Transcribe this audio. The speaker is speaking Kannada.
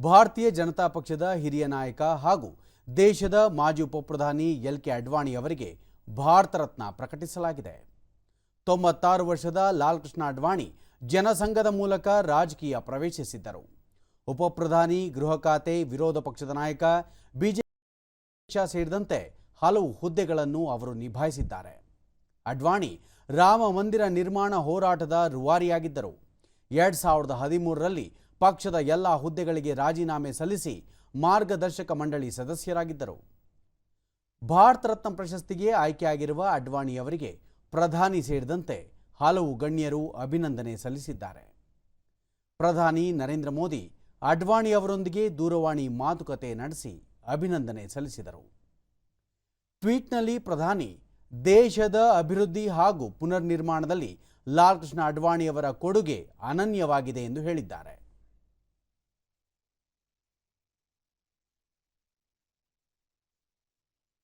ಭಾರತೀಯ ಜನತಾ ಪಕ್ಷದ ಹಿರಿಯ ನಾಯಕ ಹಾಗೂ ದೇಶದ ಮಾಜಿ ಉಪಪ್ರಧಾನಿ ಎಲ್ ಕೆ ಅಡ್ವಾಣಿ ಅವರಿಗೆ ಭಾರತ ರತ್ನ ಪ್ರಕಟಿಸಲಾಗಿದೆ. ತೊಂಬತ್ತಾರು ವರ್ಷದ ಲಾಲ್ಕೃಷ್ಣ ಅಡ್ವಾಣಿ ಜನಸಂಘದ ಮೂಲಕ ರಾಜಕೀಯ ಪ್ರವೇಶಿಸಿದ್ದರು. ಉಪಪ್ರಧಾನಿ, ಗೃಹ ಖಾತೆ, ವಿರೋಧ ಪಕ್ಷದ ನಾಯಕ, ಬಿಜೆಪಿ ಸೇರಿದಂತೆ ಹಲವು ಹುದ್ದೆಗಳನ್ನು ಅವರು ನಿಭಾಯಿಸಿದ್ದಾರೆ. ಅಡ್ವಾಣಿ ರಾಮ ಮಂದಿರ ನಿರ್ಮಾಣ ಹೋರಾಟದ ರೂವಾರಿಯಾಗಿದ್ದರು. ಎರಡ್ ಸಾವಿರದ ಹದಿಮೂರರಲ್ಲಿ ಪಕ್ಷದ ಎಲ್ಲ ಹುದ್ದೆಗಳಿಗೆ ರಾಜೀನಾಮೆ ಸಲ್ಲಿಸಿ ಮಾರ್ಗದರ್ಶಕ ಮಂಡಳಿ ಸದಸ್ಯರಾಗಿದ್ದರು. ಭಾರತ ರತ್ನ ಪ್ರಶಸ್ತಿಗೆ ಆಯ್ಕೆಯಾಗಿರುವ ಅಡ್ವಾಣಿ ಅವರಿಗೆ ಪ್ರಧಾನಿ ಸೇರಿದಂತೆ ಹಲವು ಗಣ್ಯರು ಅಭಿನಂದನೆ ಸಲ್ಲಿಸಿದ್ದಾರೆ. ಪ್ರಧಾನಿ ನರೇಂದ್ರ ಮೋದಿ ಅಡ್ವಾಣಿ ಅವರೊಂದಿಗೆ ದೂರವಾಣಿ ಮಾತುಕತೆ ನಡೆಸಿ ಅಭಿನಂದನೆ ಸಲ್ಲಿಸಿದರು. ಟ್ವೀಟ್ನಲ್ಲಿ ಪ್ರಧಾನಿ ದೇಶದ ಅಭಿವೃದ್ಧಿ ಹಾಗೂ ಪುನರ್ ನಿರ್ಮಾಣದಲ್ಲಿ ಲಾಲ್ಕೃಷ್ಣ ಅಡ್ವಾಣಿಯವರ ಕೊಡುಗೆ ಅನನ್ಯವಾಗಿದೆ ಎಂದು ಹೇಳಿದ್ದಾರೆ.